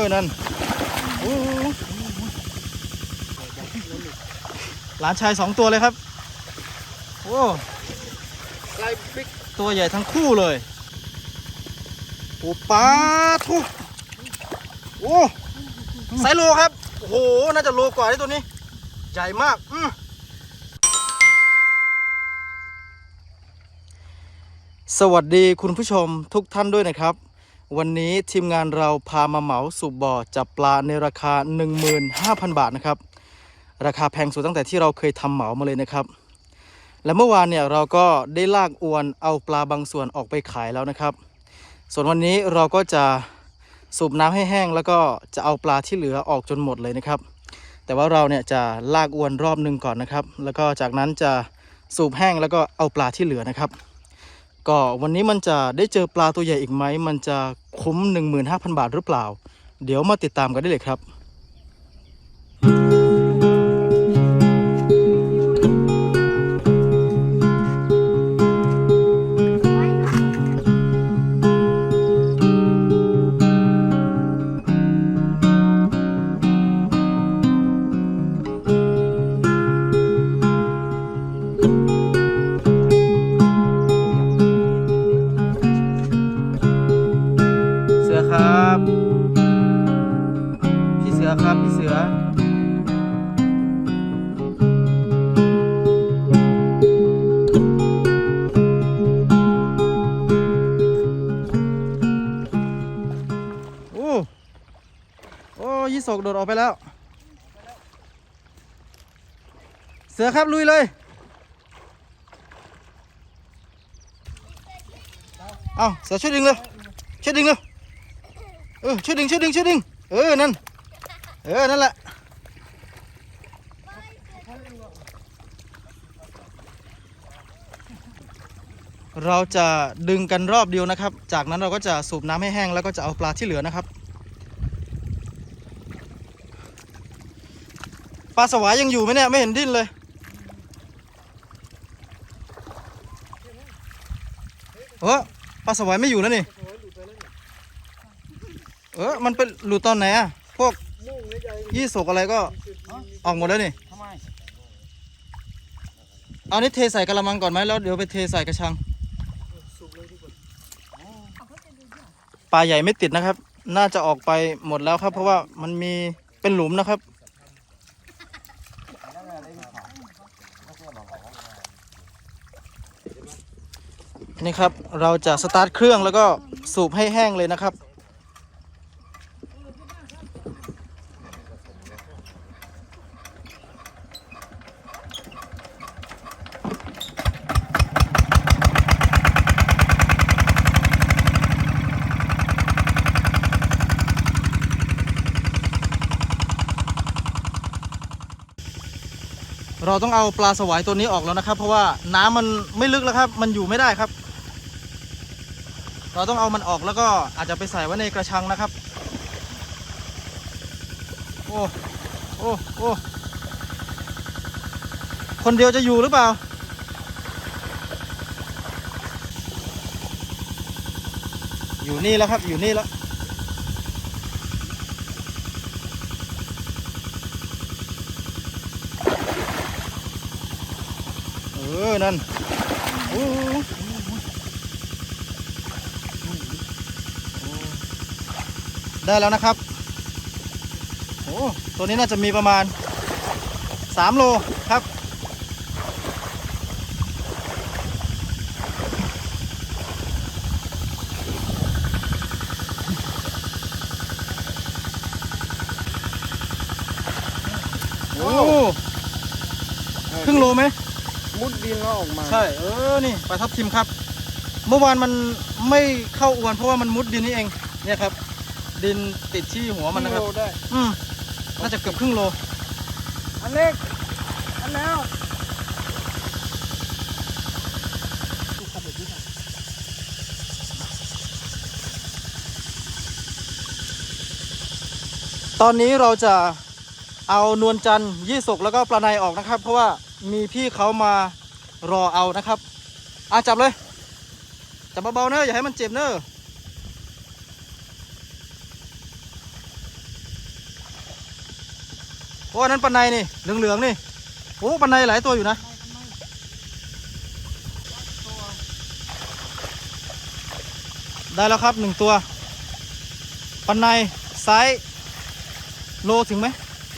อนั่นหลานชายสองตัวเลยครับโอ้ไล่บิ๊กตัวใหญ่ทั้งคู่เลยโอ้ปลาทุกโอ้ไซโลครับ โอ้โห น่าจะโลกว่าที่ตัวนี้ ใหญ่มากอืสวัสดีคุณผู้ชมทุกท่านด้วยนะครับ วันนี้ทีมงานเราพามาเหมาสูบบ่อจับปลาในราคา 15,000 บาทนะครับ ราคาแพงสุดตั้งแต่ที่เราเคยทำเหมามาเลยนะครับ และเมื่อวานเนี่ยเราก็ได้ลากอวนเอาปลาบางส่วนออกไปขายแล้วนะครับ ส่วนวันนี้เราก็จะสูบน้ำให้แห้งแล้วก็จะเอาปลาที่เหลือออกจนหมดเลยนะครับ แต่ว่าเราเนี่ยจะลากอวนรอบหนึ่งก่อนนะครับ แล้วก็จากนั้นจะสูบแห้งแล้วก็เอาปลาที่เหลือนะครับ ก็วันนี้มันจะได้เจอปลาตัวใหญ่อีกไหม มันจะคุ้ม 15,000 บาทหรือเปล่า เดี๋ยวมาติดตามกันได้เลยครับเสื ดออกไปแล้ว เสือครับลุยเลย เอาเสือช่วยดึงเลยช่วยดึงเลยเออช่วยดึงช่วยดึงช่วยดึงเออนั่นเออนั่นแหละเราจะดึงกันรอบเดียวนะครับ จากนั้นเราก็จะสูบน้ำให้แห้งแล้วก็จะเอาปลาที่เหลือนะครับ ปลาสวายยังอยู่ไหมเนี่ยไม่เห็นดิ้นเลยเออปลาสวายไม่อยู่แล้วนี่เออมันเป็นหลุดตอนไหนอะพวกยี่สกอะไรก็ออกหมดแล้วนี่เอานี่เทใส่กระมังก่อนไหมแล้วเดี๋ยวไปเทใส่กระชังปลาใหญ่ไม่ติดนะครับ น่าจะออกไปหมดแล้วครับ เพราะว่ามันมีเป็นหลุมนะครับ นี่ครับ เราจะสตาร์ทเครื่องแล้วก็สูบให้แห้งเลยนะครับ เราต้องเอาปลาสวายตัวนี้ออกแล้วนะครับ เพราะว่าน้ำมันไม่ลึกแล้วครับ มันอยู่ไม่ได้ครับ เราต้องเอามันออกแล้วก็อาจจะไปใส่ไว้ในกระชังนะครับ โอ้โอ้โอ้คนเดียวจะอยู่หรือเปล่า อยู่นี่แล้วครับอยู่นี่แล้วเออนั่นโอ้ ได้แล้วนะครับ โอ้ตัวนี้น่าจะมีประมาณ 3 โลครับ โอ้ครึ่งโลไหมมุดดินแล้วออกมา ใช่ เออ นี่ปลาทับทิมครับ เมื่อวานมันไม่เข้าอวนเพราะว่ามันมุดดินนี่เอง เนี่ยครับ ดินติดที่หัวมันนะครับ โลได้อืมน่าจะเกือบครึ่งโล อันเล็ก อันแล้วตอนนี้เราจะเอานวลจันทร์ยี่สกแล้วก็ปลาในออกนะครับ เพราะว่ามีพี่เขามารอเอานะครับ อะจับเลย จับเบาๆเนอะอย่าให้มันเจ็บเนอะ อ้อันนั้นปันในนี่เหลืองๆนี่โอ้ปันในหลายตัวอยู่นะได้แล้วครับหนึ่งตัวปันในไซส์โลถึงไหม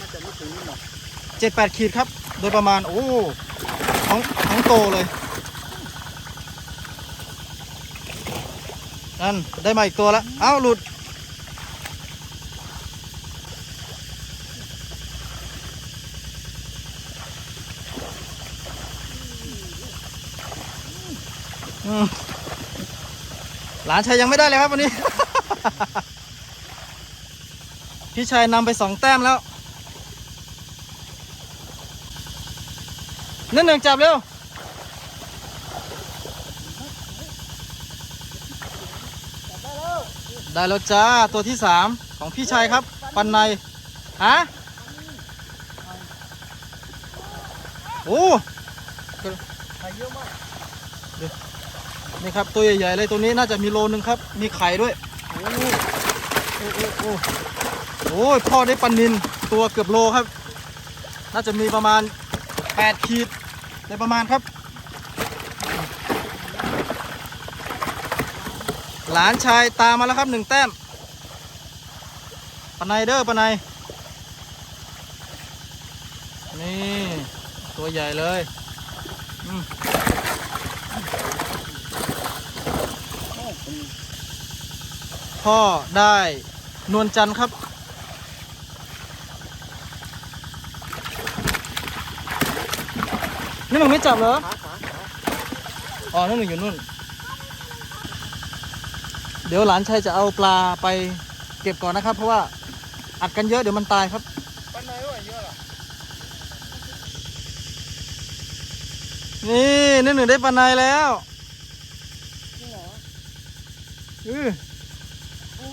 น่าจะไม่ถึงนี่หรอกเจ็ดแปดขีดครับ โดยประมาณ โอ้ท้องท้องโตเลย นั่น ได้มาอีกตัวแล้ว เอ้า หลุด อืมหลานชายยังไม่ได้เลยครับวันนี้ พี่ชายนำไปสองแต้มแล้วนั่นหนึ่งจับเร็ว ได้แล้วจ้า ตัวที่สามของพี่ชายครับ ปันใน ฮะ โอ้ไข่เยอะมาก นี่ครับตัวใหญ่ๆเลยตัวนี้น่าจะมีโลนึงครับ มีไข่ด้วย โอ้โอ้โอ้โอ้ยพ่อได้ปันนินตัวเกือบโลครับ น่าจะมีประมาณ 8 ขีดโดยประมาณครับ หลานชายตามมาแล้วครับหนึ่งแต้มปนายเด้อปนายนี่ ตัวใหญ่เลยอืม พ่อได้นวลจันทร์ครับ นี่หนึ่งไม่จับเหรอขาขาขาอ๋อนั่นหนึ่งอยู่นู่น เดี๋ยวหลานชายจะเอาปลาไปเก็บก่อนนะครับ เพราะว่าอัดกันเยอะเดี๋ยวมันตายครับปันไหนวะเยอะล่ะนี่นี่หนึ่งได้ปลาในแล้ว จริงเหรอ อือ โอ้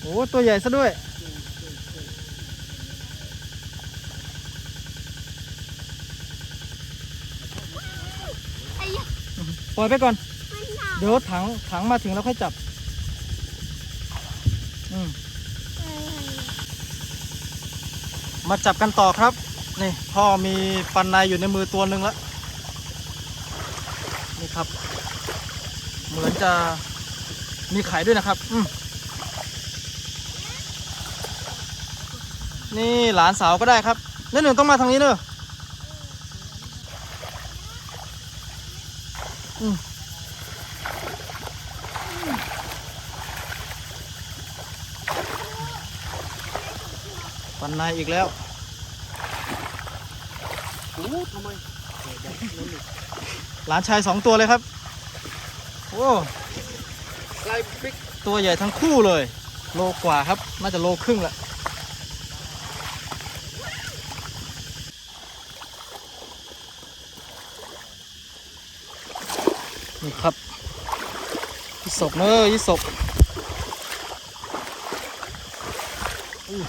โอ้ตัวใหญ่ซะด้วยปล่อยไปก่อน เดี๋ยวถังถังมาถึงแล้วค่อยจับอืมมาจับกันต่อครับ นี่พ่อมีปันในอยู่ในมือตัวหนึ่งแล้ว นี่ครับ เหมือนจะ มีไข่ด้วยนะครับอืมนี่หลานสาวก็ได้ครับนี่หนึ่งต้องมาทางนี้เนอะอืมปันในอีกแล้วโหทำไมเดี๋ยวเดี๋ยวนั่นนี่หลานชายสองตัวเลยครับ โอ้ ไลปิ๊กตัวใหญ่ทั้งคู่เลย โลกว่าครับ น่าจะโลครึ่งละนี่ครับยี่สกเนอะยี่สกอู้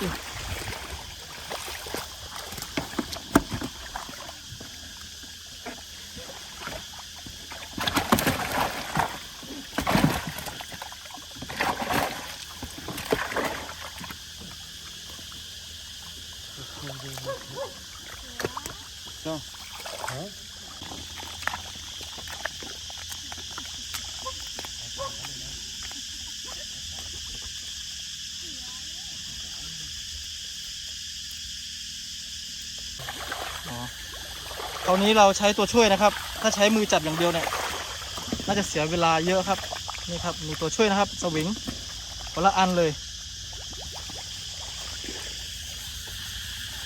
อู้าวนี้เราใช้ตัวช่วยนะครับ ถ้าใช้มือจับอย่างเดียวเนี่ย น่าจะเสียเวลาเยอะครับ นี่ครับ มีตัวช่วยนะครับ สวิงคนละอันเลย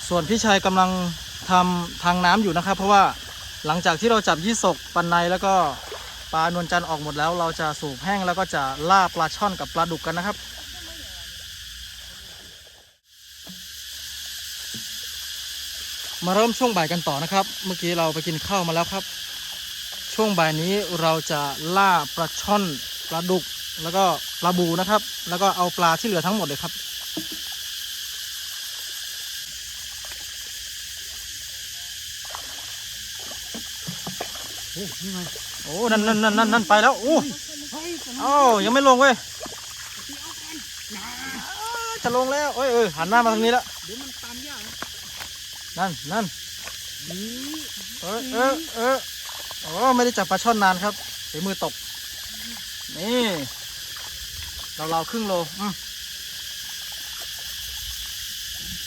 ส่วนพี่ชายกำลังทำทางน้ำอยู่นะครับ เพราะว่าหลังจากที่เราจับยี่สกปันในแล้วก็ปลานวลจันทร์ออกหมดแล้ว เราจะสูบแห้งแล้วก็จะล่าปลาช่อนกับปลาดุกกันนะครับ มาเริ่มช่วงบ่ายกันต่อนะครับ เมื่อกี้เราไปกินข้าวมาแล้วครับ ช่วงบ่ายนี้เราจะล่าปลาช่อนปลาดุกแล้วก็ปลาบูนะครับ แล้วก็เอาปลาที่เหลือทั้งหมดเลยครับ โอ้นั่นนั่นนั่นนั่นนั่นไปแล้วโอ้เฮ้ยเอ้ายังไม่ลงเว้ยจะลงแล้วเอ้ยเออหันหน้ามาทางนี้แล้วเดี๋ยวมันต นะนั่นนั่นนี่เออเออเออโอ้ไม่ได้จับปลาช่อนนานครับเดี๋ยวมือตก นี่เราเราๆครึ่งโลอืม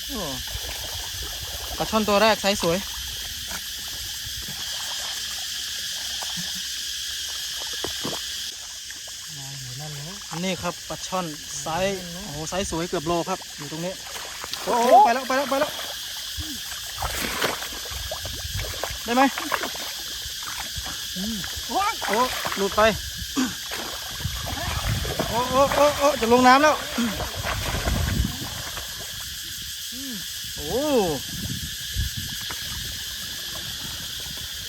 โอ้ปลาช่อนตัวแรกไซส์สวยมาอยู่นั่นแล้วนี่ครับปลาช่อนไซส์โอ้โหไซส์สวยเกือบโลครับ อยู่ตรงนี้ โอ้โหไปแล้วไปแล้วไปแล้ว ได้ไหมโอ้โอ้หลุดไป โอ้โอ้โอ้โอ้จะลงน้ำแล้ว โอ้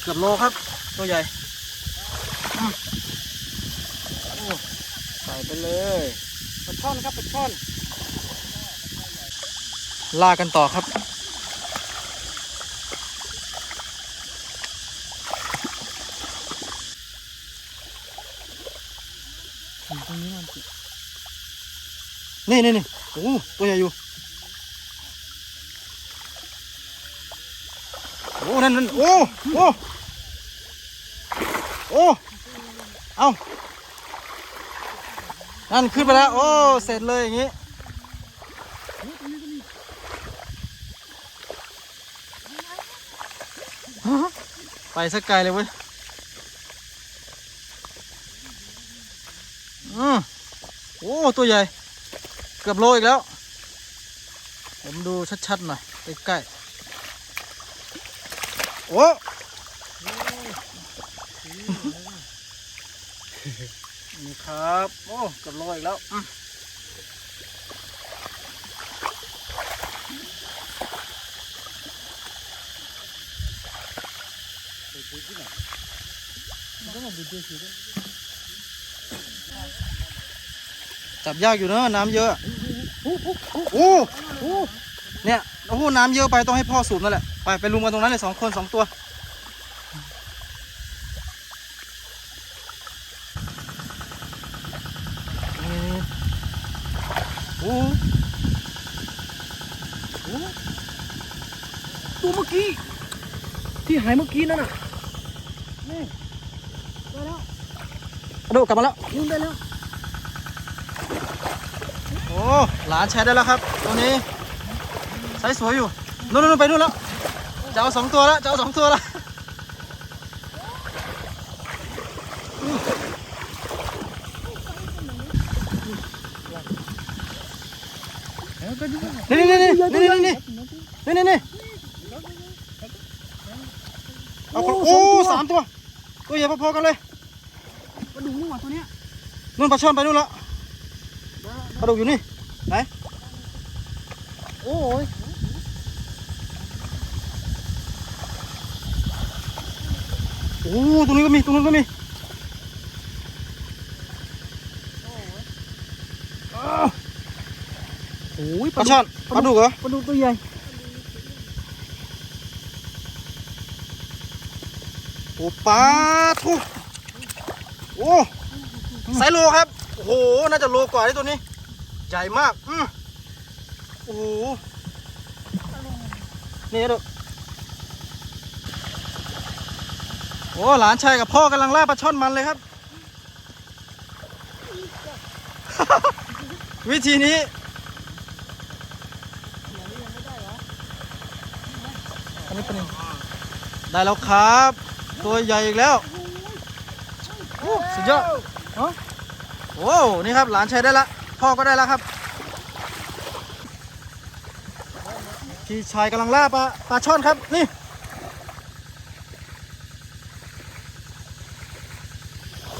เกือบโลครับ ตัวใหญ่ใส่ไปเลยปลาช่อนครับปลาช่อน ลากันต่อครับ ถึงต รงนี้มันสินี่นี่นี่โอ้ตัวใหญ่อยู่โอ้นั่นนั่นโอ้โอ้โอ้เอานั่นขึ้นไปแล้ว โอ้ เสร็จเลยอย่างงี้ไปสักไกลเลยเว้ย อืมโอ้ ตัวใหญ่ เกือบโลอีกแล้ว ผมดูชัดๆหน่อยใกล้ๆโอ้นี่ครับ โอ้เกือบโลอีกแล้วอืมมันก็มาดูด้วยสิด้วย จับยากอยู่เนอะน้ำเยอะโอ้โอ้เนี่ยโอ้โหน้ำเยอะไปต้องให้พ่อสูบนั่นแหละไปไปลุมกันตรงนั้นเลยสองคนสองตัวนี่โอ้ตัวเมื่อกี้ ที่หายเมื่อกี้นั่นน่ะนี่ได้แล้วกระโดดกลับมาแล้วยืนได้แล้วโอ้หลานแชร์ได้แล้วครับ ตัวนี้ไซส์สวยอยู่นู่นนู่นไปนู่นแล้วจะเอาสองตัวแล้วจะเอาสองตัวแล้วเออก็ดูนี่นี่นี่นี่นี่นี่นี่นี่นี่เอาคนโอ้สามตัวตัวใหญ่พอๆกันเลยกระดูกนี่หว่าตัวเนี้ยนู่นปลาช่อนไปนู่นแล้ว ปลาดุกอยู่นี่ไหนโอ้ยโอ้ตรงนี้ก็มีตรงนู้นก็มีอ้าวโอ้ยปลาช่อนปลาดุกเหรอปลาดุกตัวใหญ่โอ้ปลาทุกโอ้ไซส์โลครับ โอ้โห น่าจะโลกว่าที่ตัวนี้ ใหญ่มากอืมโอ้โหนี่ดูโอ้หลานชายกับพ่อกำลังล่าปลาช่อนมันเลยครับ วิธีนี้อันนี้เป็นได้แล้วครับ ตัวใหญ่อีกแล้วสุดยอดเอ้าโอ้นี่ครับหลานชายได้ละ พ่อก็ได้แล้วครับพี่ชายกำลังล่าปลาปลาช่อนครับนี่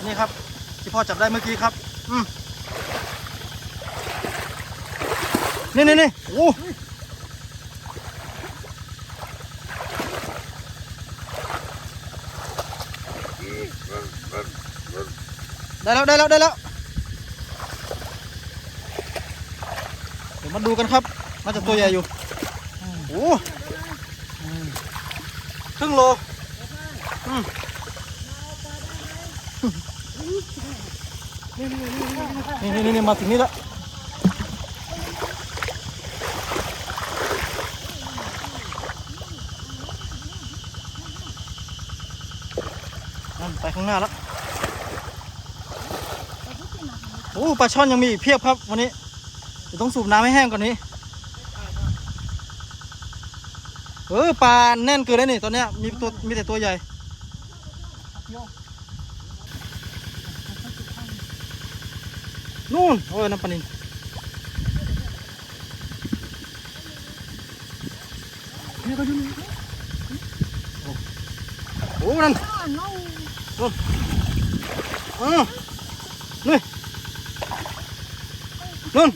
นี่ครับที่พ่อจับได้เมื่อกี้ครับ อืมนี่นี่นี่โอ้ได้แล้วได้แล้วได้แล้วาดูกันครับ น่าจะตัวใหญ่อยู่โอ้ครึ่งโลนี่นี่นี่มาถึงนี่แล้วไปข้างหน้าแล้วโอ้ปลาช่อนยังมีเพียบครับวันนี้ ดี๋ยวต้องสูบน้ำให้แห้งก่อนนี้ เออปลาแน่นเกินแล้วนี่ตอนเนี้ยมีตัวมีแต่ตัวใหญ่ นู่นโอ้ยน้ำปลานินเนี่ยก็อยู่นี่โอ้นั่นอือนี่นู่น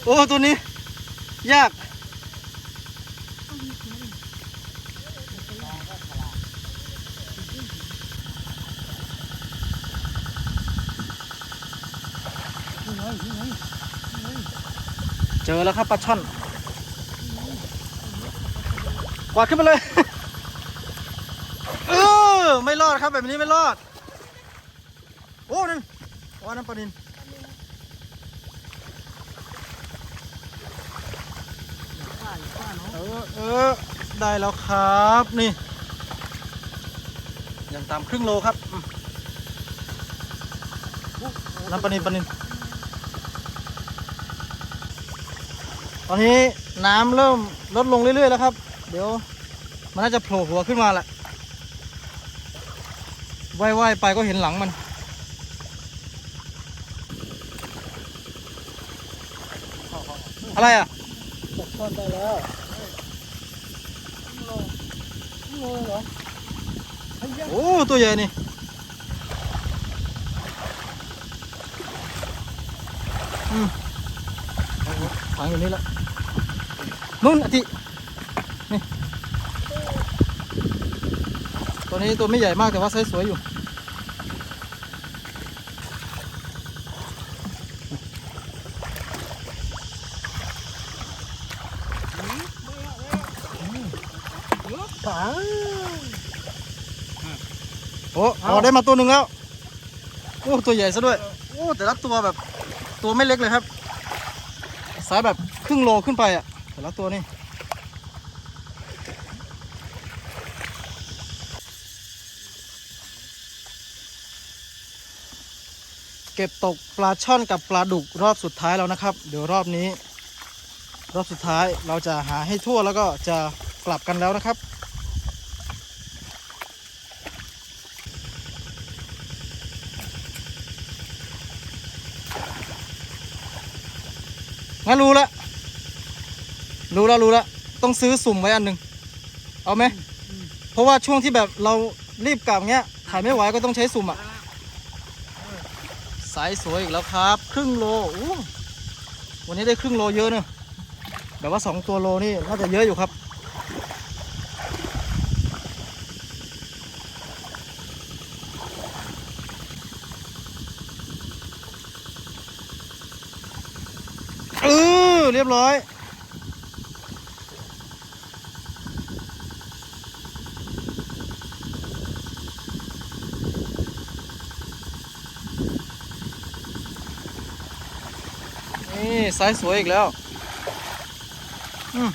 โอ้ตัวนี้ ยาก เจอแล้วครับปลาช่อน กวาดขึ้นมาเลย เออ ไม่รอดครับแบบนี้ไม่รอด โอ้นั่นว่านั่นปลานิน เออเออได้แล้วครับนี่ยังตามครึ่งโลครับนั่นปนินปนินตอนนี้น้ำเริ่มลดลงเรื่อยๆแล้วครับ เดี๋ยวมันน่าจะโผล่หัวขึ้นมาแหละว่ายๆไปก็เห็นหลังมันอะไรอะตกต้นได้แล้วโล โลเหรอไอ้ยะโอ้ตัวใหญ่นี่อืมฝังอยู่นี่ละนู่นอธินี่ตัวนี้ตัวไม่ใหญ่มากแต่ว่าไซส์สวยอยู่ ปัง โอ้อ๋อได้มาตัวหนึ่งแล้วโอ้ตัวใหญ่ซะด้วยโอ้แต่ละตัวแบบตัวไม่เล็กเลยครับไซส์แบบครึ่งโลขึ้นไปอะแต่ละตัวนี่เก็บตกปลาช่อนกับปลาดุกรอบสุดท้ายแล้วนะครับ เดี๋ยวรอบนี้ รอบสุดท้ายเราจะหาให้ทั่วแล้วก็จะกลับกันแล้วนะครับ งั้นรู้ละรู้แล้วรู้แล้วต้องซื้อสุ่มไว้อันหนึ่งเอาไหมเพราะว่าช่วงที่แบบเรารีบกลับเงี้ยถ่ายไม่ไหวก็ต้องใช้สุ่มอะสายสวยอีกแล้วครับ ครึ่งโลอู้วันนี้ได้ครึ่งโลเยอะเนอะแบบว่าสองตัวโลนี่น่าจะเยอะอยู่ครับ เออ เรียบร้อย นี่ไซส์สวยอีกแล้ว อืม